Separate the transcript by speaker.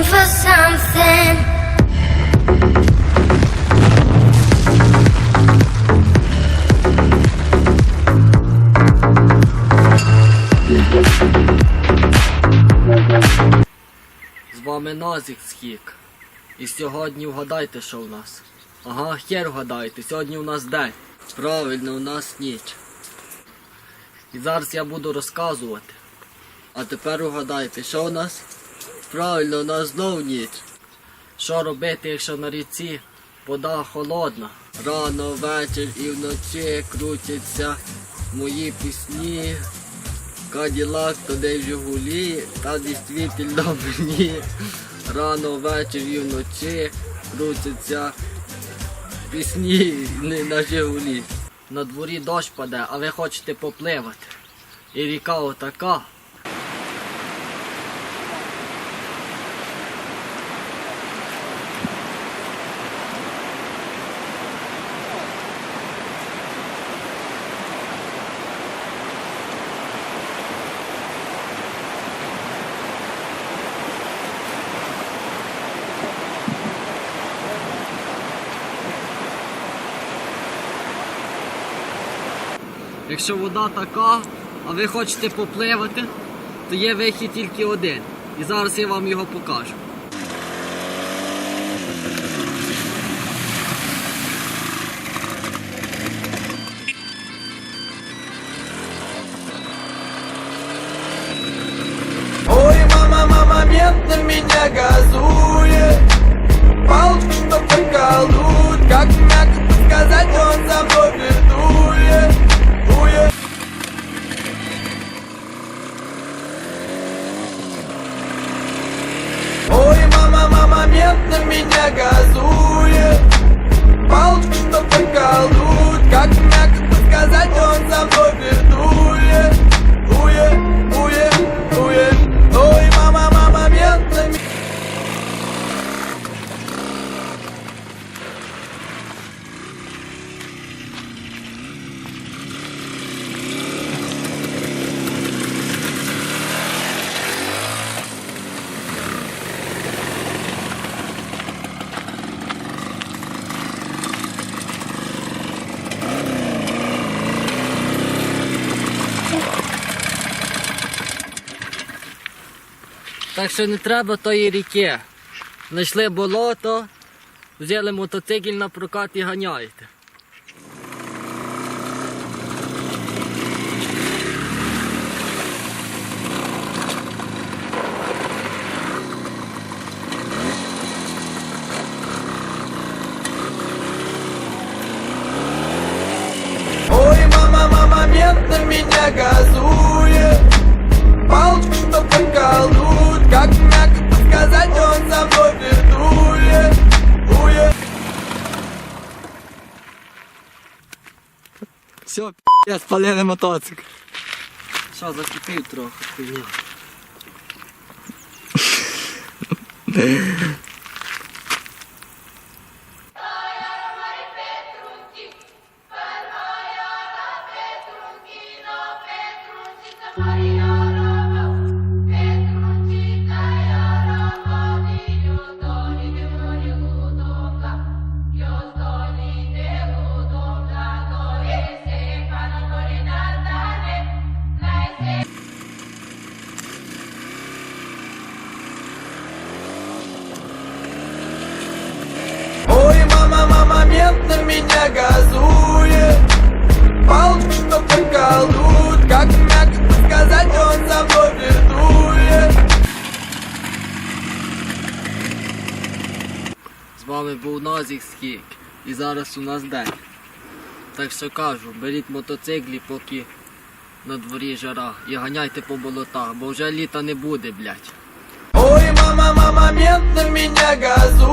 Speaker 1: З вами Назік Схік. І сьогодні вгадайте, що в нас. Ага, хер вгадайте, сьогодні у нас день. Правильно, у нас ніч. І зараз я буду розказувати. А тепер угадайте, що у нас? Правильно, у нас знов ніч. Що робити, якщо на ріці вода холодна? Рано, вечір і вночі крутяться мої пісні. Каділак, то де Жигулі, та дійсно мені. Рано, ввечері і вночі крутяться пісні не на Жигулі. На дворі дощ паде, а ви хочете попливати. І ріка отака. Якщо вода така, а ви хочете попливати, то є вихід тільки один. І зараз я вам його покажу.
Speaker 2: Ой, мама, мама, мент на меня газует Палочку, что поколоть Как мягко сказать, он за мной вердует Дует Ой, мама, на меня газует. Палочка что поколоть
Speaker 1: Так що не треба тої ріки. Знайшли болото, взяли мотоцикл на прокат і ганяєте.
Speaker 2: Ой, мама, мама, мент на меня газует Как мягко сказать, он за мной Дует
Speaker 3: Все, я спалили мотоцикл.
Speaker 1: Що, закипів трохи хуйня.
Speaker 2: Ой,
Speaker 1: вами був Назік Схік. І зараз у нас день. Так що кажу, беріть мотоциклі, поки на дворі жара. І ганяйте по болотах, бо вже літа не буде, блядь.
Speaker 2: Ой, мама, мама, мент на мене газует